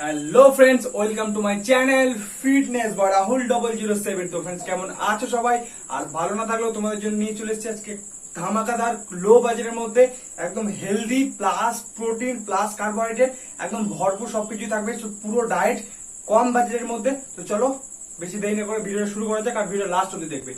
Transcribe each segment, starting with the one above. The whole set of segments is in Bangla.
Hello friends welcome to my channel fitness বা রাহুল ডবল জিরো সেভেন তো ফ্রেন্ডস কেমন আছো সবাই? আর ভালো না থাকলেও তোমাদের জন্য নিয়ে চলে এসেছি আজকে ধামাকাদার লো বাজেটের মধ্যে একদম healthy plus protein plus carbohydrate একদম ভরপুর সবকিছু থাকবে। পুরো ডায়েট কম বাজেটের মধ্যে। তো চলো বেশি দেরি না করে ভিডিওটা শুরু করা যাক আর ভিডিও লাস্ট অব্দি দেখবে.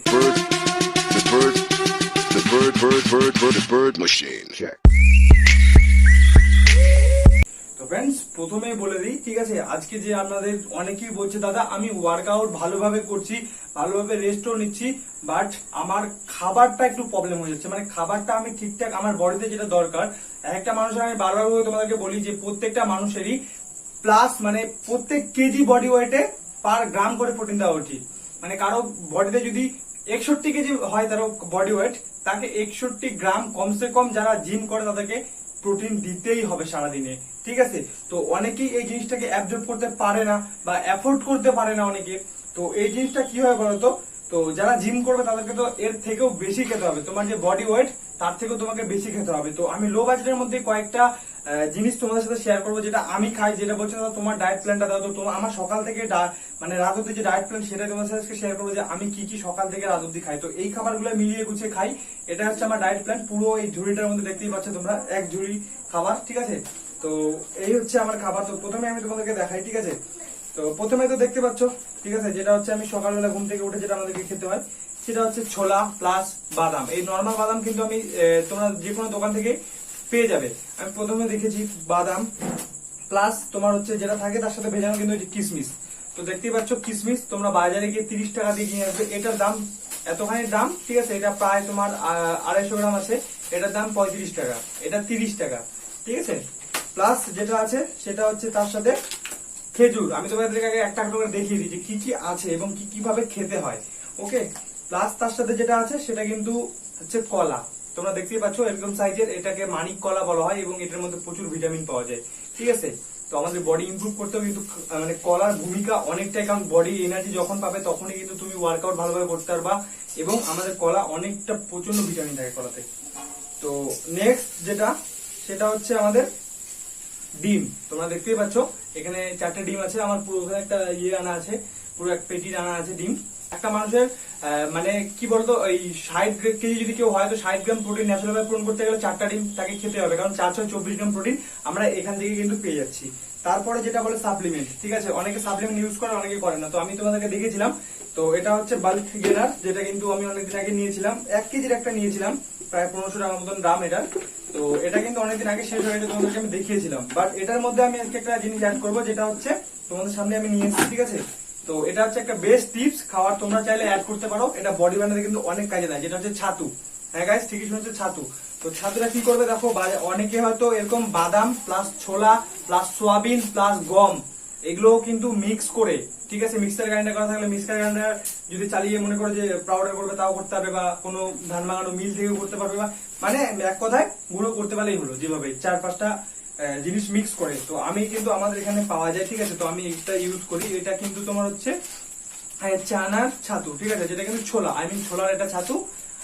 তো ফ্রেন্ডস প্রথমেই বলে দিই, ঠিক আছে? আজকে যে আপনাদের অনেকেই বলছে, দাদা, আমি ওয়ার্কআউট ভালোভাবে করছি, ভালোভাবে রেস্টও নিচ্ছি বাট আমার খাবারটা একটু প্রবলেম হয়ে যাচ্ছে। মানে খাবারটা আমি ঠিকঠাক আমার বডিতে যেটা দরকার, একটা মানুষের আমি বারবার করে তোমাদেরকে বলি যে, প্রত্যেকটা মানুষেরই প্লাস মানে প্রত্যেক কেজি বডি ওয়েটে পার গ্রাম করে প্রোটিন দেওয়া উচিত। মানে কারও বডিতে যদি একষট্টি কেজি হয় তার বডি ওয়েট তাকে একষট্টি গ্রাম কমসে কম যারা জিম করে তাদেরকে প্রোটিন দিতেই হবে সারাদিনে, ঠিক আছে? তো অনেকেই এই জিনিসটাকে অ্যাবজর্ব করতে পারে না বা অ্যাফোর্ড করতে পারে না অনেকে। তো এই জিনিসটা কি হয় বলতো? তো যারা জিম করবে, তাদেরকে তো এর থেকেও বেশি খেতে হবে। তোমার যে বডি ওয়েট তার থেকেও তোমাকে বেশি খেতে হবে। তো আমি লো বাজেটের মধ্যে কয়েকটা জিনিস তোমাদের সাথে শেয়ার করব, যেটা আমি খাই, যেটা বলছে তোমার ডায়েট প্ল্যানটা দাও। তো আমার সকাল থেকে মানে রাত অব্দি যে ডায়েট প্ল্যান সেটাই তোমাদের সাথে শেয়ার করব যে আমি কি কি সকাল থেকে রাত অব্দি খাই। তো এই খাবারগুলো মিলিয়ে গুছিয়ে খাই। এটা হচ্ছে আমার ডায়েট প্ল্যান পুরো এই ঝুড়িটার মধ্যে দেখতেই পাচ্ছ তোমরা, এক ঝুড়ি খাবার, ঠিক আছে? তো এই হচ্ছে আমার খাবার। তো প্রথমে আমি তোমাদেরকে দেখাই, ঠিক আছে? তো প্রথমে তো দেখতে পাচ্ছ, ঠিক আছে, যেটা হচ্ছে আমি সকালবেলা ঘুম থেকে উঠে যেটা আমাদেরকে খেতে হয়, সেটা হচ্ছে ছোলা প্লাস বাদাম। এই নর্মাল বাদাম কিন্তু আমি তোমরা যে কোনো দোকান থেকে পেয়ে যাবে। আমি প্রথমে দেখেছি বাদাম প্লাস তোমার হচ্ছে যেটা থাকে তার সাথে ভেজানো কিন্তু কিসমিস। তো দেখতেই পাচ্ছ কিসমিস, তোমরা বাজারে গিয়ে তিরিশ টাকা দিয়ে কিনে আসবে এটার দাম এতখানি দাম, ঠিক আছে, এটা প্রায় তোমার আড়াইশো গ্রাম আছে, এটার দাম পঁয়ত্রিশ টাকা, এটা তিরিশ টাকা, ঠিক আছে। প্লাস যেটা আছে, সেটা হচ্ছে তার সাথে খেজুর। আমি তোমাদেরকে আগে একটা একটা করে দেখিয়ে দিই যে কি কি আছে এবং কি কীভাবে খেতে হয়। ওকে? প্লাস তার সাথে যেটা আছে সেটা কিন্তু হচ্ছে কলা। তোমরা দেখতেই পাচ্ছ এরকম সাইজের এটাকে মানিক কলা বলা হয় এবং এটার মধ্যে প্রচুর ভিটামিন পাওয়া যায়। ঠিক আছে? তো আমাদের বডি ইমপ্রুভ করতেও কিন্তু মানে কলার ভূমিকা অনেকটাই কারণ বডি এনার্জি যখন পাবে তখনই কিন্তু তুমি ওয়ার্কআউট ভালোভাবে করতে পারবা এবং আমাদের কলা অনেকটা প্রচণ্ড ভিটামিন থাকে কলাতে। তো নেক্সট যেটা, সেটা হচ্ছে আমাদের ডিম। তোমরা দেখতেই পাচ্ছ, এখানে চারটে ডিম আছে, আমার পুরো একটা ইয়ে আনা আছে, পুরো এক পেটি আনা আছে ডিম। একটা মানুষের মানে কি বলতো এই ষাট কেজি যদি কেউ হয়, তো ষাট গ্রাম প্রোটিন ন্যাচারাল ভাবে পূরণ করতে গেলে চারটা ডিম তাকে খেতে হবে, কারণ চার ছয় চব্বিশ গ্রাম প্রোটিন আমরা এখান থেকে কিন্তু পেয়ে যাচ্ছি। তারপরে যেটা বলে সাপ্লিমেন্ট ঠিক আছে? অনেকে সাপ্লিমেন্ট ইউজ করে, অনেকে করে না। তো আমি তোমাদেরকে দেখেছিলাম, তো এটা হচ্ছে বাল্ক গেনার যেটা কিন্তু আমি অনেকদিন আগে নিয়েছিলাম। এক কেজির একটা নিয়েছিলাম। প্রায় পনেরোশো টাকার মতন দাম এটা। তো এটা কিন্তু অনেকদিন আগে শেষ হয়ে গেছে তোমাদেরকে আমি দেখিয়েছিলাম। বাট এটার মধ্যে আমি আজকে একটা জিনিস অ্যাড করব, যেটা হচ্ছে তোমাদের সামনে আমি নিয়ে এসেছি, ঠিক আছে? তো এটা হচ্ছে একটা বেস্ট টিপস খাবার তোমরা চাইলে অ্যাড করতে পারো। এটা বডি বানাতে কিন্তু অনেক কাজে দেয়, যেটা হচ্ছে ছাতু। হ্যাঁ গাইস ঠিকই শুনেছে ছাতু। তো ছাতুটা কি করবে দেখো অনেকে হয়তো এরকম বাদাম প্লাস ছোলা প্লাস সোয়াবিন প্লাস গম এগুলো কিন্তু মিক্স করে, ঠিক আছে? মিক্সার গ্রাইন্ডার করা থাকলে মিক্সার গ্রাইন্ডার যদি চালিয়ে মনে করো যে পাউডার করবে তাও করতে পারবে বা কোনো ধান ভাঙানো মিল থেকেও করতে পারবে বা মানে এক কথায় গুঁড়ো করতে পারলেই হলো যেভাবে চার পাঁচটা জিনিস মিক্স করে। তো আমি কিন্তু আমাদের এখানে পাওয়া যায়, ঠিক আছে? তো আমি এটা ইউজ করি। এটা কিন্তু তোমার হচ্ছে চানার ছাতু, ঠিক আছে? যেটা কিন্তু ছোলা আই মিন ছোলার এটা ছাতু।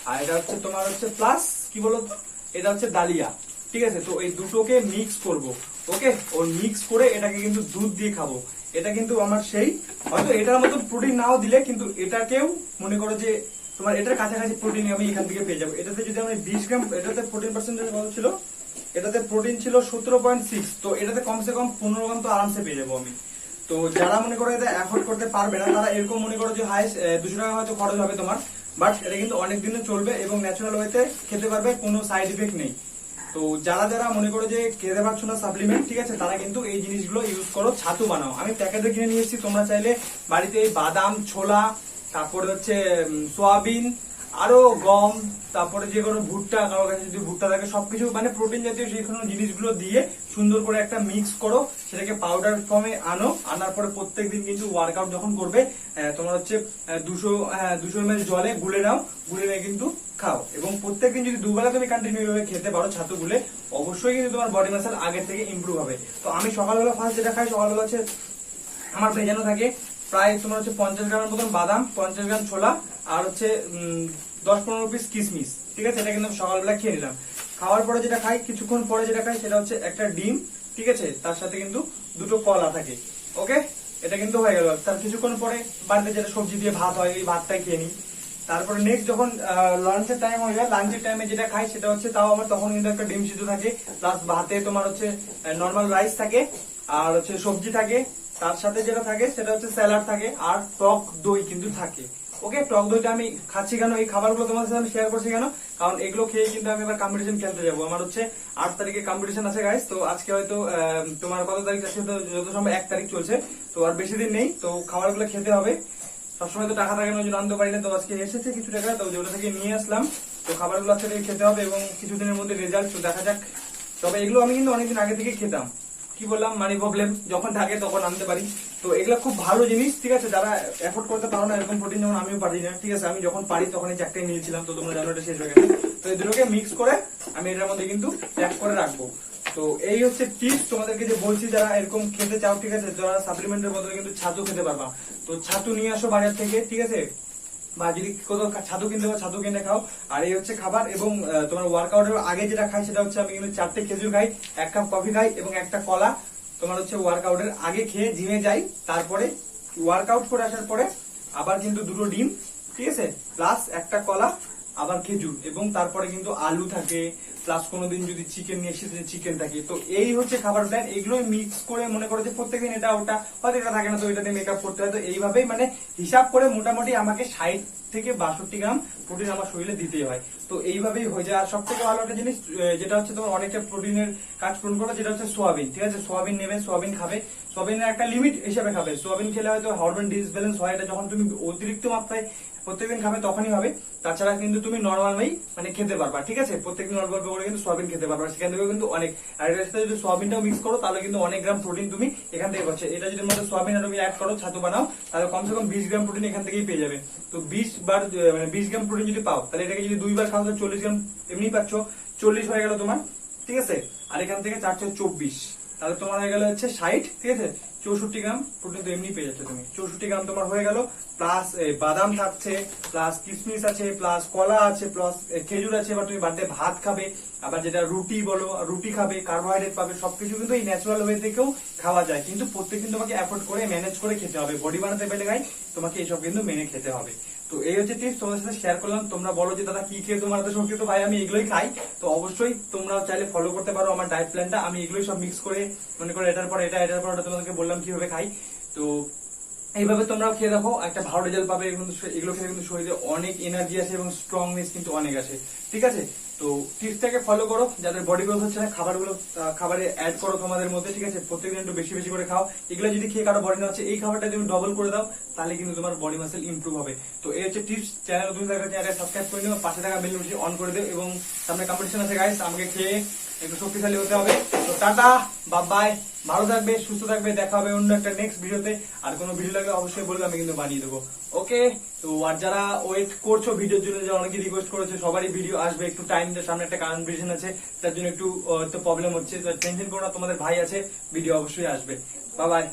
আর এটা হচ্ছে তোমার হচ্ছে প্লাস কি বলতো? এটা হচ্ছে ডালিয়া, ঠিক আছে? তো এই দুটোকে মিক্স করব। ওকে, ও মিক্স করে এটাকে কিন্তু দুধ দিয়ে খাব। এটা কিন্তু আমার সেই, হয়তো এটার মতো প্রোটিন নাও দিলে, কিন্তু এটাকেও মনে করো যে তোমার এটার কাছাকাছি প্রোটিন আমি এখান থেকে পেয়ে যাব। এটাতে যদি আমি বিশ গ্রাম, এটাতে প্রোটিন পার্সেন্টেজ কত ছিল? এটাতে প্রোটিন ছিল সতেরো পয়েন্ট সিক্স তো এটাতে কমসে কম পনেরো গ্রাম তো আরামসে পেয়ে যাব আমি। তো যারা মনে করো এটা অ্যাফোর্ড করতে পারবে না, তারা এরকম মনে করো যে হাইস্ট দুশো টাকা হয়তো খরচ হবে তোমার বাট এটা কিন্তু অনেক দিনে চলবে এবং ন্যাচারাল ওয়েতে খেতে পারবে, কোনো সাইড ইফেক্ট নেই। তো যারা যারা মনে করো যে খেতে পারছ না সাপ্লিমেন্ট ঠিক আছে, তারা কিন্তু এই জিনিসগুলো ইউজ করো, ছাতু বানাও। আমি প্যাকেটে কিনে নিয়ে এসেছি, তোমরা চাইলে বাড়িতে বাদাম, ছোলা, তারপরে হচ্ছে সোয়াবিন আরও গম, তারপরে যে কোনো ভুট্টা কারোর কাছে যদি ভুট্টা থাকে, সবকিছু মানে প্রোটিন জাতীয় সেই কোনো জিনিসগুলো দিয়ে সুন্দর করে একটা মিক্স করো, সেটাকে পাউডার ফর্মে আনো, আনার পরে প্রত্যেক দিন কিন্তু ওয়ার্কআউট যখন করবে তোমার হচ্ছে দুশো দুশো এম জলে গুলে নাও, গুলে নিয়ে কিন্তু খাও। এবং প্রত্যেকদিন যদি দুবেলা তুমি কন্টিনিউ ভাবে খেতে পারো, ছাতু গুলে, অবশ্যই কিন্তু তোমার বডি মাসেল আগের থেকে ইমপ্রুভ হবে। তো আমি সকালবেলা ফার্স্ট যেটা খাই, সকালবেলা হচ্ছে আমার ভেজানো থাকে প্রায় তোমার হচ্ছে পঞ্চাশ গ্রামের মতন বাদাম, পঞ্চাশ গ্রাম ছোলা আর হচ্ছে দশ পনেরো পিস কিসমিস। ঠিক আছে? এটা কিন্তু সকালবেলা খেয়ে নিলাম। খাওয়ার পরে যেটা খাই, কিছুক্ষণ পরে যেটা খাই, সেটা হচ্ছে একটা ডিম, ঠিক আছে? তার সাথে কিন্তু দুটো কলা থাকে। ওকে? এটা কিন্তু হয়ে গেল। তার কিছুক্ষণ পরে বাড়িতে যেটা সবজি দিয়ে ভাত হয় ওই ভাতটাই খেয়ে নিই। তারপরে নেক্সট যখন লাঞ্চের টাইম হয়ে যায় লাঞ্চের টাইমে যেটা খাই, সেটা হচ্ছে তাও আবার তখন কিন্তু একটা ডিম সিদ্ধ থাকে। প্লাস ভাতে তোমার হচ্ছে নর্মাল রাইস থাকে, আর হচ্ছে সবজি থাকে। তার সাথে যেটা থাকে, সেটা হচ্ছে স্যালাড থাকে আর টক দই কিন্তু থাকে। ওকে টক দইটা আমি খাচ্ছি কেন? এই খাবারগুলো তোমাদের সাথে আমি শেয়ার করছি কেন? কারণ এগুলো খেয়ে কিন্তু আমি এবার কম্পিটিশন খেলতে যাব। আমার হচ্ছে আট তারিখে কম্পিটিশন আছে গাইস তো আজকে হয়তো তোমার কত তারিখ? আছে যত সম্ভব এক তারিখ চলছে, তো আর বেশি দিন নেই, তো খাবারগুলো খেতে হবে। সবসময় তো টাকা থাকে না, ওই জন্য আনতে পারি না, তো আজকে এসেছে কিছু টাকা, তো যেগুলো থেকে নিয়ে আসলাম। তো খাবারগুলো আজকে খেতে হবে এবং কিছুদিনের মধ্যে রেজাল্ট দেখা যাক। তবে এগুলো আমি কিন্তু অনেকদিন আগে থেকে খেতাম। কি বললাম মানি প্রবলেম যখন থাকে তখন আনতে পারি। তো এগুলো খুব ভালো জিনিস, ঠিক আছে? যারা এফোর্ড করতে পারো না, এরকম প্রোটিন যেমন আমিও পারি না, ঠিক আছে? আমি যখন পারি তখন এই চারটাই নিয়েছিলাম, তো তোমরা জানো এটা শেষ হয়ে গেছে। তো এই দুটোকে মিক্স করে আমি এটার মধ্যে কিন্তু প্যাক করে রাখব। তো এই হচ্ছে টিপস তোমাদেরকে যে বলছি, যারা এরকম খেতে চাও, ঠিক আছে? যারা সাপ্লিমেন্টের বদলে কিন্তু ছাতু খেতে পারবা। তো ছাতু নিয়ে আসো বাজার থেকে, ঠিক আছে? বা যদি কোথাও ছাতু কিনতে পারো ছাতু কিনে খাও। আর এই হচ্ছে খাবার এবং তোমার ওয়ার্কআউটের আগে যেটা খাই সেটা হচ্ছে আমি কিন্তু চারটে খেজুর খাই, এক কাপ কফি খাই এবং একটা কলা। তোমার হচ্ছে ওয়ার্কআউটের আগে খেয়ে জিমে যাই, তারপরে ওয়ার্কআউট করে আসার পরে আবার কিন্তু দুটো ডিম, ঠিক আছে? প্লাস একটা কলা আবার খেজুর এবং তারপরে কিন্তু আলু থাকে প্লাস কোনোদিন যদি চিকেন নিয়ে এসেছে চিকেন থাকে। তো এই হচ্ছে খাবার প্ল্যান এগুলোই মিক্স করে মনে করো যে প্রত্যেকদিন এটা ওটা, হয়তো এটা থাকে না, তো এটা দিয়ে মেকআপ করতে হয়। তো এইভাবেই মানে হিসাব করে মোটামুটি আমাকে ষাট থেকে বাষট্টি গ্রাম প্রোটিন আমার শরীরে দিতেই হয়। তো এইভাবেই হয়ে যায়। আর সব থেকে ভালো একটা জিনিস যেটা হচ্ছে তোমার অনেকটা প্রোটিনের কাজ পূরণ করবে যেটা হচ্ছে সোয়াবিন ঠিক আছে? সোয়াবিন নেবে সোয়াবিন খাবে। সোয়াবিনের একটা লিমিট হিসাবে খাবে। সোয়াবিন খেলে হয়তো হরমোন ডিসব্যালেন্স হয়। এটা যখন তুমি অতিরিক্ত মাত্রায় প্রত্যেকদিন খাবে, তখনই হবে। তাছাড়া কিন্তু তুমি নর্মালি মানে খেতে পারবা, ঠিক আছে? প্রত্যেকদিন অল্প অল্প করে কিন্তু সোয়াবিন খেতে পারবা। সেখান থেকে কিন্তু অনেক। আর এটার সাথে যদি সোয়াবিনটাও মিক্স করো, তাহলে কিন্তু অনেক গ্রাম প্রোটিন তুমি এখান থেকে পাচ্ছে। এটা যদি মধ্যে সোয়াবিন আর তুমি অ্যাড করো, ছাতু বানাও, তাহলে কমসে কম বিশ গ্রাম প্রোটিন এখান থেকেই পেয়ে যাবে। তো বিশ বার মানে বিশ গ্রাম প্রোটিন যদি পাও, তাহলে এটাকে যদি দুইবার খাও তাহলে চল্লিশ গ্রাম, এমনি পাচ্ছ, চল্লিশ হয়ে গেল তোমার, ঠিক আছে? আর এখান থেকে চারশো চব্বিশ। তাহলে তোমার হয়ে গেল হচ্ছে ষাট, ঠিক আছে? চৌষট্টি গ্রাম প্রোটিন তো এমনি পেয়ে যাচ্ছে তুমি। চৌষট্টি গ্রাম তোমার হয়ে গেল প্লাস বাদাম থাকছে প্লাস কিশমিশ আছে প্লাস কলা আছে প্লাস খেজুর আছে, এবার তুমি বাড়িতে ভাত খাবে, আবার যেটা রুটি বলো রুটি খাবে কার্বোহাইড্রেট পাবে, সবকিছু কিন্তু এই ন্যাচারাল ওয়ে থেকেও খাওয়া যায়। কিন্তু প্রত্যেকদিন তোমাকে এফোর্ড করে ম্যানেজ করে খেতে হবে। বডি বানাতে পেলে গাই তোমাকে এইসব কিন্তু মেনে খেতে হবে। তো এই হচ্ছে টিপস তোমাদের সাথে শেয়ার করলাম। তোমরা বলো যে, দাদা, কি খেয়ে তোমার এত শক্তি তো ভাই, আমি এগুলোই খাই। তো অবশ্যই তোমরা চাইলে ফলো করতে পারো আমার ডায়েট প্ল্যানটা আমি এগুলোই সব মিক্স করে, মনে করো এটার পর এটা, এটার পর ওটা তোমাদেরকে বললাম কীভাবে খাই। তো এইভাবে তোমরাও খেয়ে দেখো, একটা ভালো রেজাল্ট পাবে। এগুলো খেয়ে কিন্তু শরীরে অনেক এনার্জি আছে এবং স্ট্রংনেস কিন্তু অনেক আছে ঠিক আছে? তো টিপসটাকে ফলো করো, যাদের বডি গ্রোথ হচ্ছে না, খাবারগুলো খাবারে অ্যাড করো তোমাদের মধ্যে, ঠিক আছে? প্রত্যেকদিন একটু বেশি বেশি করে খাও। এগুলো যদি খেয়ে কারও বডি না হচ্ছে, এই খাবারটা তুমি ডবল করে দাও, তাহলে কিন্তু তোমার বডি মাসেল ইম্প্রুভ হবে। তো এই হচ্ছে টিপস চ্যানেল নতুন থাকা সাবস্ক্রাইব করে নিও, পাশে থাকা বেল নোটিফিকেশন অন করে দেবে এবং সামনে কম্পিটিশন আছে গাইস আমাকে খেয়ে একটু শক্তিশালী হতে হবে। তো টাটা বাবাই ভালো থাকবে, সুস্থ থাকবে, দেখা হবে অন্য একটা নেক্সট ভিডিওতে আর কোনো ভিডিও লাগলে অবশ্যই বলবে, আমি কিন্তু বানিয়ে দেবো। ওকে তো আর যারা ওয়েট করছ ভিডিওর জন্য, যারা অনেকে রিকোয়েস্ট করেছে, সবারই ভিডিও আসবে। একটু টাইম সামনে একটা কনফিউশন আছে, তার জন্য একটু প্রবলেম হচ্ছে। টেনশন করো না, তোমাদের ভাই আছে ভিডিও অবশ্যই আসবে। বাবাই